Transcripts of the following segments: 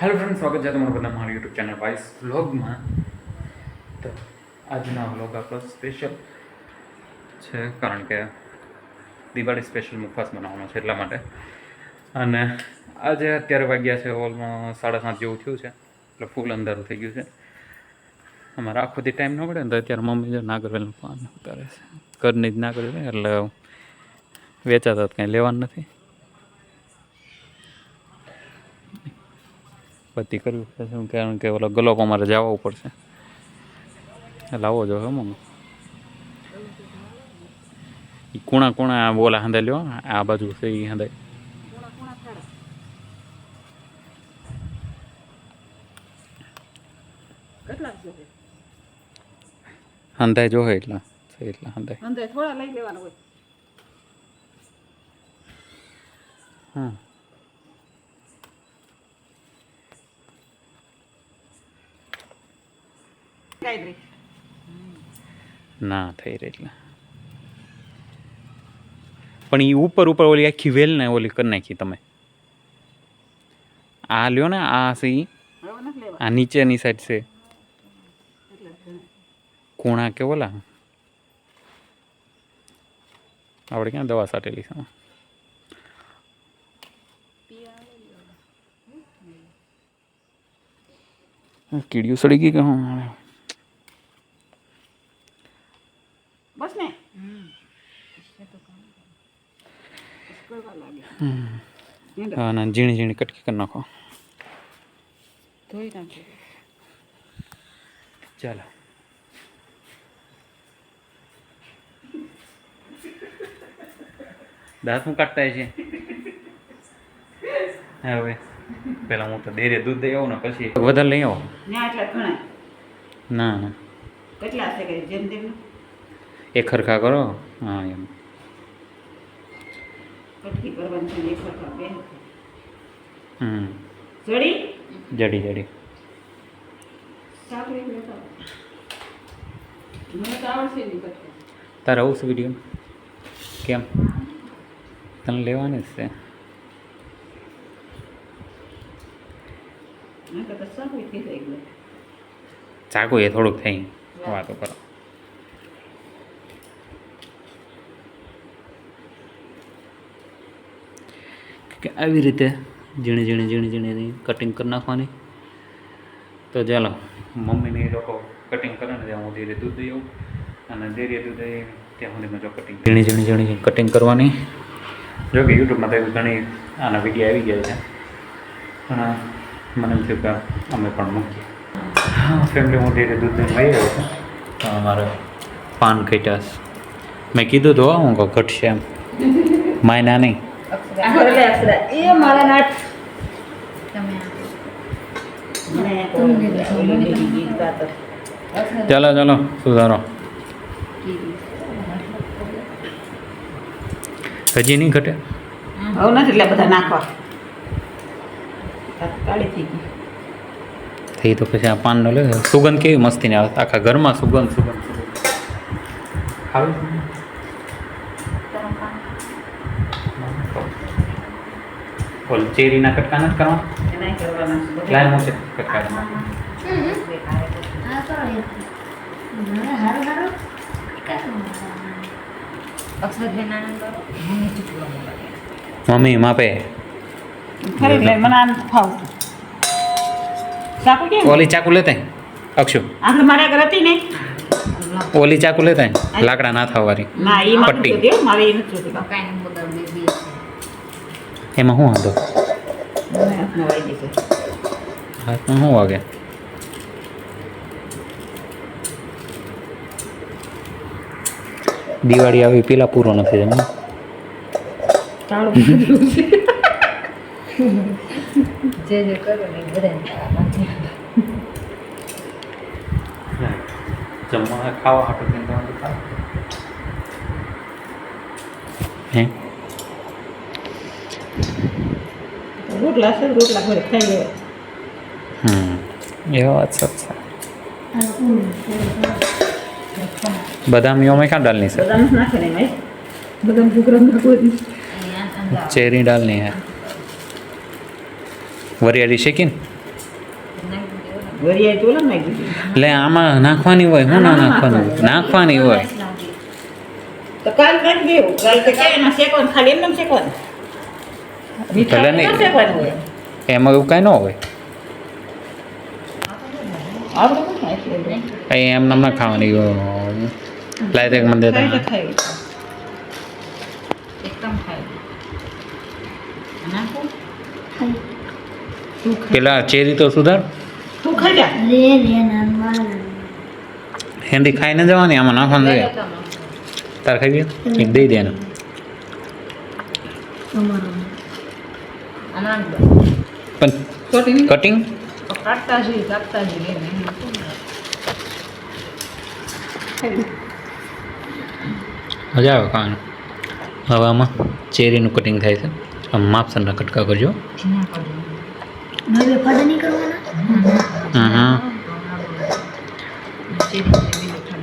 Hello friend સ્વાગત છે તમારું બધા મારી યુટ્યુબ ચેનલ વાઇસ વ્લોગમાં તો આજના વ્લોગ આપણો સ્પેશિયલ છે, કારણ કે દિવાળી સ્પેશિયલ મુખવાસ બનાવવાનો છે એટલા માટે. અને આજે અત્યારે વાગ્યા છે ઓલમાં સાડા સાત જેવું થયું છે. એટલે ફૂલ અંધારું થઈ ગયું છે. અમારે આખો દી ટાઈમ ન પડે ને તો અત્યારે મમ્મી જો નાગરવેલનું પાન ઉતારે છે. ઘરની જ નાગરવેલ, એટલે વેચાતા કંઈ લેવાનું નથી. બત્તી કરવી પડશે શું કારણ કે ઓલો ગલોકો મારે જવા પડશે. લાવો જો હમ એ કુણા કુણા બોલા હાંધે લ્યો આ બાજુ છે એ હાંધે કેટલા જો હાંધાય એટલા એટલા હાંધાય થોડા લઈ લેવાના હોય. હા. ના થઈ રહી એટલે પણ એ ઉપર ઉપર ઓલી આખી વેલ ને ઓલી કરી નાખી તમે આ લ્યો ને આ લેવા આ નીચેની સાઈડ છે કોણા કે ઓલા આપણે ક્યાં દવા સાટેલી છે કીડીઓ સડી ગઈ કે હું બસ ને. ઝીણી ઝીણી કટકી કરી નાખો. ધોઈ નાખો ચાલો. દાંત શું કાઢતા છે? હવે. પેલા હું તો ડેરે દૂધ દઈ આવું ને પછી વધારે લઈ આવો. ના ના કેટલા છે કે જેમ તેમ? એ ખરખા કરો? હા એમ. હમ. જડી? જડી જડી. તારે આવું છું વીડિયો કેમ? તને લેવાની જ છે. ચાકુ એ થોડુંક થઈ. વાતો કરો. કે આવી રીતે ઝીણી ઝીણી ઝીણી ઝીણી કટિંગ કરી નાખવાની. તો ચાલો, મમ્મીને એ લોકો કટિંગ કરે ને ત્યાં હું ધીરે દૂધ દઈ આવું અને ધીરે દૂધ દઈ ત્યાં સુધી જો કટિંગ ઝીણી ઝીણી ઝીણી કટિંગ કરવાની. જો કે યુટ્યુબમાં તો ઘણી આના વીડિયો આવી ગયા છે. પણ મને એમ થયું કે અમે પણ મૂકીએ. ફેમિલી હું ધીરે દૂધ દઈને લઈ આવ્યો છું. અમારે પાન કટ્યાસ મેં કીધું તો હું કહું, ઘટશે એમ. માયના નહીં અક્ષરા. એ મારા ચાલો ચાલો સુધારો. હજી નહીં ઘટે? હવે નથી એટલે બધા નાખવા. થઈ તો પછી આ પાનનો લે. સુગંધ કેવી મસ્તીની આવે. આખા ઘરમાં સુગંધ સુગંધ સુગંધ. આવે? ચેરીના કટકા નથી કરવાના? છે. કટકા મમ્મી માપે. ઓલી ચાકુ લેતા. અક્ષુ. આપણે મારે આગળ હતી ને. ઓલી ચાકુ લેતા. લાકડા ના થવાની ના એ મારે પટ્ટી. નથી જોતી, હો. મારે એ નથી જોતી બાપા. એમાં શું વાંધો હાથમાં શું વાગે દિવાળી આવી પેલા પૂરો નથી એમ ચાલો. બધું છે. જે જે કરો ને એ જમવા ખાવા હાટું થઈને તમારે ખાવ હે રોટલા છે રોટલા ઘરે ખાઈ લેવા હમ એ વાત સાચી બદામ યોમાં ક્યાં ડાલની છે બદામ નથી નાખે ને ભાઈ બદામ છોકરા નાખવું ચેરી ડાલની હે વરિયાળી શેકીને વરિયાળી તો ઓલા નાખી દીધી. એટલે આમાં નાખવાની હોય શું ના નાખવાનું હોય? નાખવાની હોય તો કાલ નાખી દેવું કાલ તો ક્યાં એના શેકવાનું ખાલી એમને એમ શેકવાનું મીઠા ભલે નહીં. એમાં એવું કાંઈ ન હોય અહીં એમ નામ ના ખાવાની લાય તે મને દેતા ખાઈ. એકદમ ખાઈ. નાખું? તું ખાઈ. પેલા ચેરી તો સુધાર હેન્દી ખાઈ જા. લે લે નાનવા હેન્ડી ખાઈને જવાની આમાં નાખવાનું જોઈએ તાર ખાઈ દઈ દે એને તમારો પણ કટિંગ જઈએ કાપતા જઈએ. મજા આવે ખાવાનું. હવે આમાં ચેરીનું કટિંગ થાય છે. આમ માપસરના કટકા કરજો.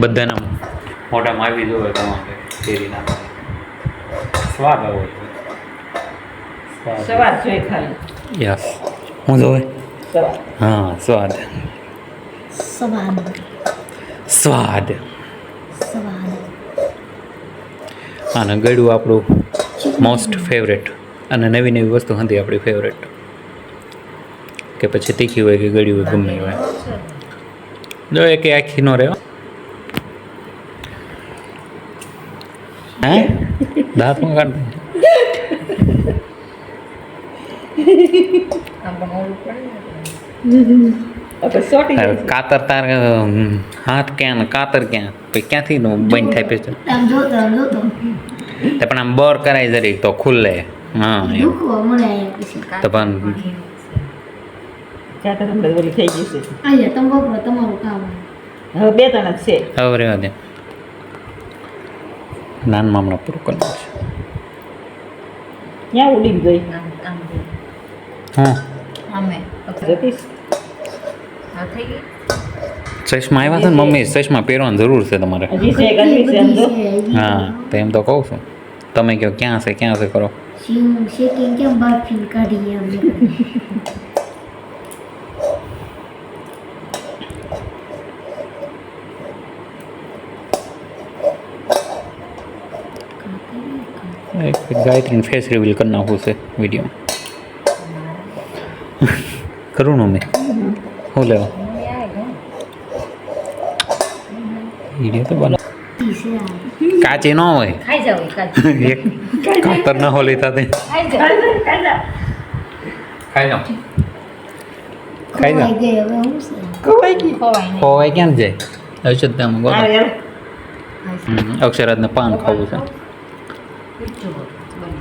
બધાના મોઢામાં આવી જોવે તમારે ચેરીના સ્વાદ આવો. સવાર જોઈએ ખાલી. યસ. હું જોવે? હા સ્વાદ. સવાદ. સ્વાદ. સવાદ. અને ગળ્યું આપણું મોસ્ટ ફેવરેટ અને નવી નવી વસ્તુ હતી આપણી ફેવરેટ કે પછી તીખી હોય કે ગળ્યું હોય ગમે હોય. જો એક આખી નો રહ્યો હે? દાંતમાં કાઢ આપણે ચોટી દે. જઈશું. કાતર તાર હાથ ક્યાં કાતર ક્યાં પછી ક્યાંથી નું બંધ થાય પછી તે પણ આમ બોર કરાય જરી તો ખુલ્લે હા તો પણ હમણાં ઓલી થઈ જશે અહીંયા તમે વાપરો તમારું કામ હવે બે ત્રણ છે હવે રહેવા દે નાનમાં હમણાં પૂરું કરવું છે ક્યાં ઉડી ગઈ હા જતીશ ચશ્મા આવ્યા છે ને મમ્મી ચશ્મા પહેરવાની જરૂર છે તમારે હજી છે એક હજી છે એમ તો હા તો એમ તો કહું છું। તમે કહો ક્યાં છે ક્યાં છે કરો? શીંગ શેકીને કેમ બાફીને કાઢીએ એમ એક ગાયત્રીને ફેસ રિવીલ કરી નાખવું છે વીડિયો કરું ને મમ્મી હું લેવા? વીડિયો તો બના કાચી ન હોય. ખાઈ એક કાતર ન હોલી લેતા તે. ખાઈ જાઓ. ખાઈ જાઓ ખોવાય ક્યાં જાય? અયોધ્યામાં ગોળા અક્ષરાજને પાન ખાવું છે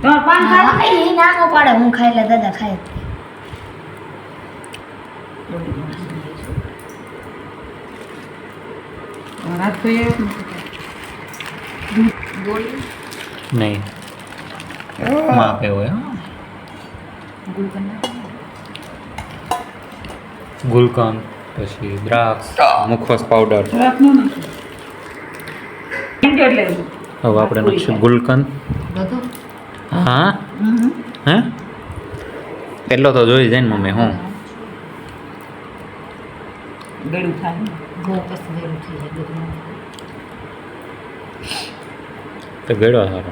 પાન ખાવા હા, એ ના નો પાડે હું ખાઈ લે દાદા ખાય નહીં. માપે હોય. ગુલકંદ, પછી દ્રાક્ષ, મુખવાસ પાવડર હવે આપણે નાખીશું ગુલકંદ. હા? હે? એટલો તો જોઈ જાય ને મમ્મી, હું? ગળું થાય. ગો પછી વેરું થઈ જાય બધું તો ગળો સારો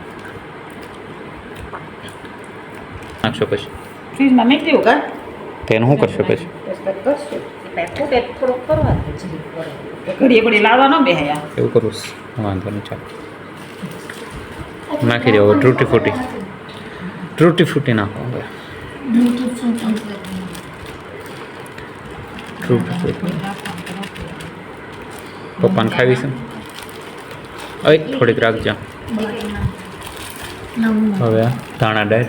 નાખશો પછી? ફ્રીજમાં મેં દેવું કા? તેને શું કરશો પછી? ઘડીએ એવું કરું વાંધો નહીં ચાલો. નાખી દેવો તૂટી ફૂટી. તૂટી ફૂટી નાખો હવે. ફૂટી. પપ્પાને ખાવી છે ઓય થોડીક રાખજો. હવે ધાણા ડાળ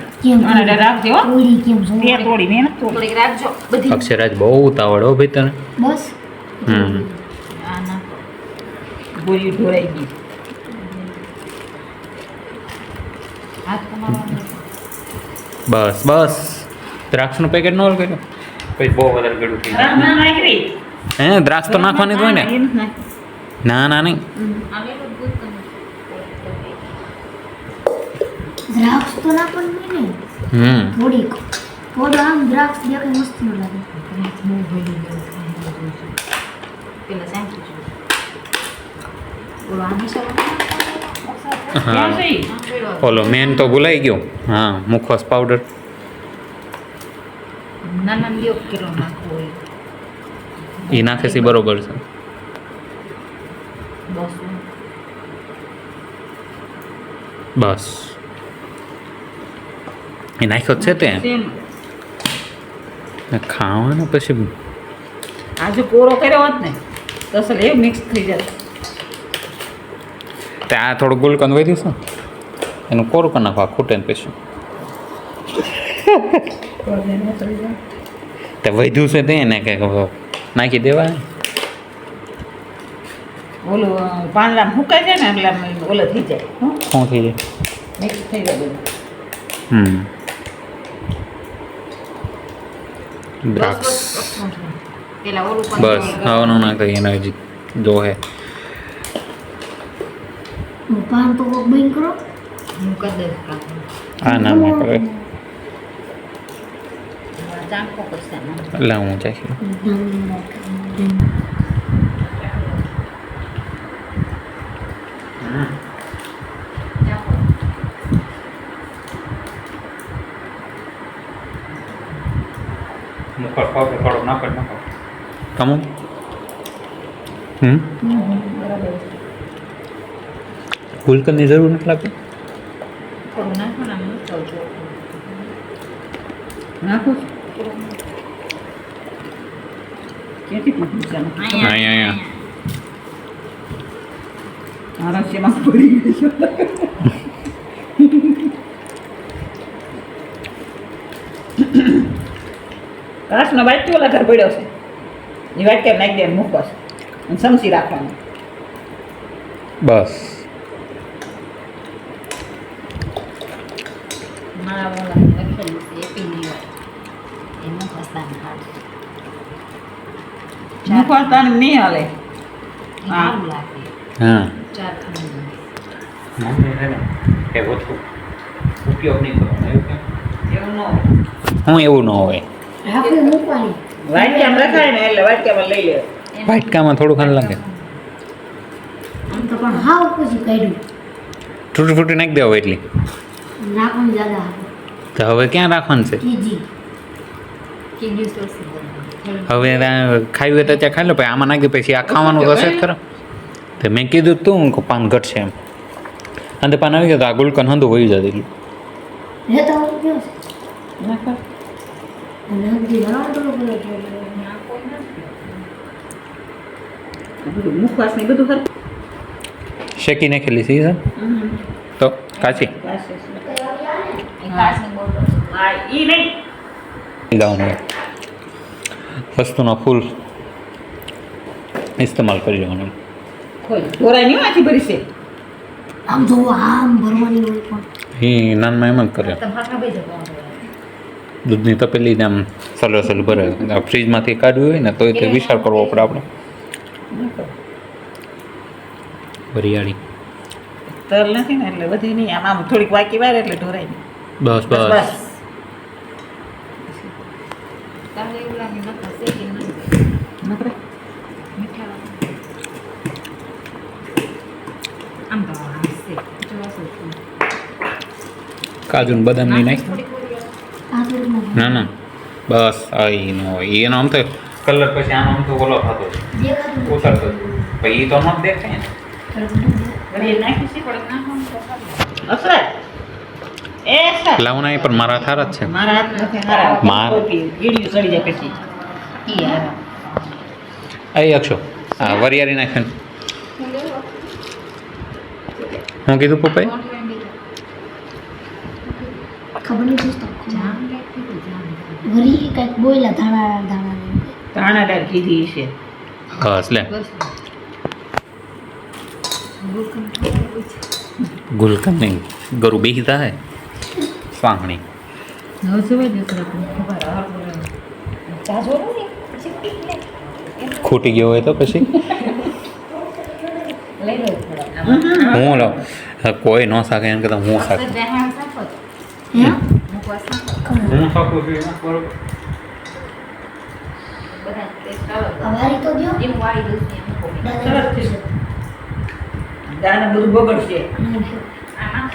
અક્ષરાજ બહુ ઉતાવળ હો ભાઈ તને. બસ. હમ. બસ બસ. દ્રાક્ષનું પેકેટ ન કર્યો કર્યું? પછી બહુ વધારે ગળું થઈ જાય રાત ના નાખી. હે દ્રાક્ષ તો નાખવાની જ હોય ને. ના ના નહીં. દ્રાક્ષ તો ના પણ હોય હમ. થોડીક. થોડું આમ દ્રાક્ષ દેખાય મસ્ત ન લાગે. પેલા સાંભળું ઓલો આની સર ક્યાં હા. ઓલો મેન તો ભૂલાઈ ગયો. હા મુખવાસ પાવડર એ નાખે છે બરોબર છે. બસ એ નાખ્યો છે તે ખાવાનો પછી આજે કોરો કર્યો હોત ને તો અસલ એ મિક્સ થઈ જાય ત્યાં થોડું ગુલકંદ વધ્યું છે એનું કોરું કરી નાખવા ખૂટે ને પછી તે વધ્યું છે તે એને કે નાખી દેવા ઓલું પાંદડા મૂકાય જાય ને એટલે આમ ઓલો થઈ જાય. હો? શું થઈ જાય? મિક્સ થઈ જાય બધું. હમ. બસ દ્રાક્ષ. બસ ખાવાનું ના કહીએ એના હજી. જોહે પાન તો બંધ કરો. હું ના ના કરે એટલે હું ચાખી મુખર પાવડર થોડોક નાખો નાખો કમો હમ? ગુલકંદની જરૂર નથી લાગતી? કાશ નો બાઈક ઓલા ઘર પડ્યો છે? એ વાટકે નાખી દે મૂકો છે. અને સમસી રાખવાનું. બસ. મારા ઓલા લખેલું છે નહીં હાલે. હા. લાગે. હા. ચાર એ ઓછું. ઉપયોગ નહીં કરવાનો એવું એવું ન હોય. હું એવું ન હોય. રાખી મૂકવાની. વાટકામાં રખાય ને એટલે વાટકામાં લઈ લે. વાટકામાં થોડું ખાન લાગે. આમ તો પણ હાવ પછી કાઢ્યું. તૂટી ફૂટી નાખી દેવો એટલી. નાખવાનું જ્યાદા તો હવે ક્યાં રાખવાનું છે? કીજી. કીજી સોસી હવે આ ખાવી તો ત્યાં ખાઈ લો પછી આમાં નાખી પછી આ ખાવાનું જ ખરા તો મેં કીધું તું પાન ઘટશે એમ. અને પાન આવી ગયો તો આ ગુલકન હંધું વહી જતું શેકી નાખેલી છે તો કાચી? હા. ઈ નહીં ગાવાનું વસ્તુનો ફૂલ ઇસ્તેમાલ કરી લેવાનો ઢોરાય નહીં આથી ભરી છે? આમ તો આમ ભરવાની હોય પણ. એ નાનમાં એમ જ કરે તમારા ભાઈ જવાનું દૂધની તપેલીને આમ સલો સલ ભરે. આ ફ્રીજમાંથી કાઢવી હોય ને તો તે વિચાર કરવો પડે આપણે. વરિયાળી. તલ નથી ને એટલે બધી નહીં આમ આમ થોડીક વાકી વાર એટલે ઢોરાય નહીં. બસ બસ. બસ કાજુ બદામની નાખ. ના ના. બસ આ ઈ નો એનો આમ તો કલર પછી આનો આમ તો ઓલો થતો ઉતરતો પછી એ તો ન દેખાય ને. એ. એ. લાવના એ પણ મારા થારા જ છે. મારા માર. ગીડિયું ચડી જાય પછી. અક્ષો. હા નાખે કીધું પપ્પાએ? ખબર વળી કંઈક બોયલા ધાણા ધાણા ધાણાદાર કીધી છે બસ. લે ગુલકંદ નહીં. ગરુ બેહીતા હે સ્વાંગણી ખૂટી ગયો હોય તો પછી. લઈ લો થોડા. હું લો. કોઈ ન શાકે એમ કરતા હું શાક. હે શાકું છું બરોબર. બધા ટેસ્ટ અલગ આ વારી તો દ્યો. એમ વાળી દઉં છું એમ મૂકો. દાદા સરસ છે. દાને બધું બગડશે.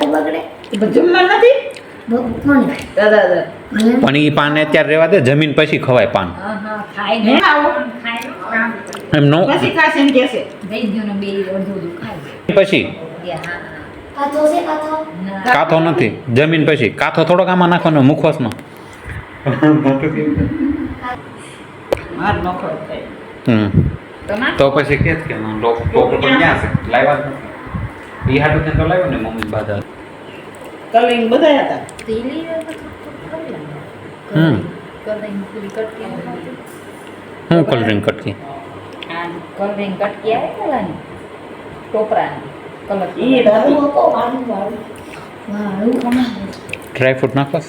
બગડે? એ બધું જમવા નથી? બ- કોને દાદા દાદા. ભલે પણ એ પાન અત્યારે રહેવા દે જમીન પછી ખવાય પાન. એમ નો. પછી કાથો નથી. જમીન પછી. કાથો થોડોક આમાં નાખવાનો મુખવાસમાં તો પછી કે કે લોકો લોકો પણ ક્યાં છે. લાવ્યા જ નથી. ઈ હાટું તો લાવ્યો ને મમ્મી બાધા. કલિંગ બધા હતા. થોડું. હમ. હું કલરિંગ કટકી? કલરિંગ કટકી આવે ને ટોપરાની. કલર. ફ્રૂટ ઓલા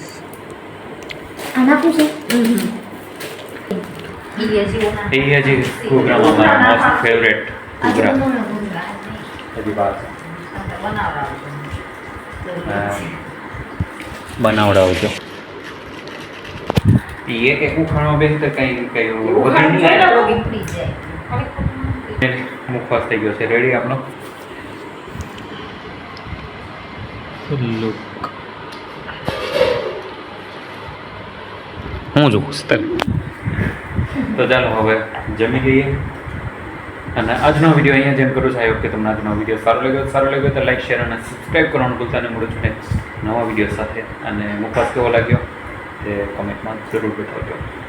એ હજી ઘૂઘરામાં મારા મોસ્ટ ફેવરેટ ઘૂઘરા હજી હા. બનાવડાવજો. બનાવડાવજો એ એક એક ઉખાણો બેસ તો કઈ કઈ વધુ નહીં મુખવાસ થઈ ગયો છે. રેડી આપણો લુક હું જોઉં છું તને તો ચાલો હવે જમી લઈએ. અને આજનો વીડિયો અહીંયા જેમ કરું છું. આ વખતે તમને આજનો વીડિયો સારો લાગ્યો. સારો લાગ્યો તો લાઈક શેર અને સબસ્ક્રાઈબ કરવાનું ભૂલતા નહીં. મળું છું નવા વીડિયો સાથે. અને મુખાસ કેવો લાગ્યો તે કોમેન્ટમાં જરૂર બતાવજો.